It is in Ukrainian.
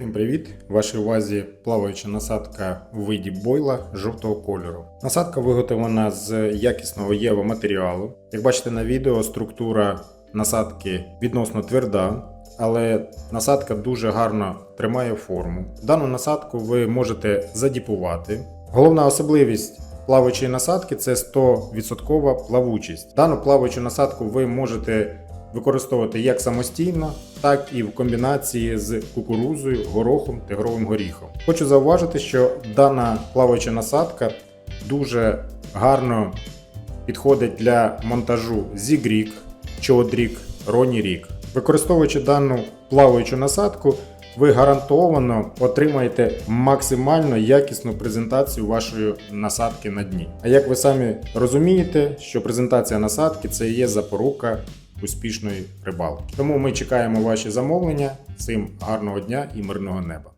Всім привіт! Вашій увазі плаваюча насадка у виді бойла жовтого кольору. Насадка виготовлена з якісного єво матеріалу. Як бачите на відео, структура насадки відносно тверда, але насадка дуже гарно тримає форму. Дану насадку ви можете задіпувати. Головна особливість плаваючої насадки це 100% плавучість. Дану плаваючу насадку ви можете використовувати як самостійно, так і в комбінації з кукурузою, горохом, тигровим горіхом. Хочу зауважити, що дана плаваюча насадка дуже гарно підходить для монтажу Зігрік, Чодрік, Ронірік. Використовуючи дану плаваючу насадку, ви гарантовано отримаєте максимально якісну презентацію вашої насадки на дні. А як ви самі розумієте, що презентація насадки це є запорука успішної рибалки. Тому ми чекаємо ваші замовлення. Всім гарного дня і мирного неба.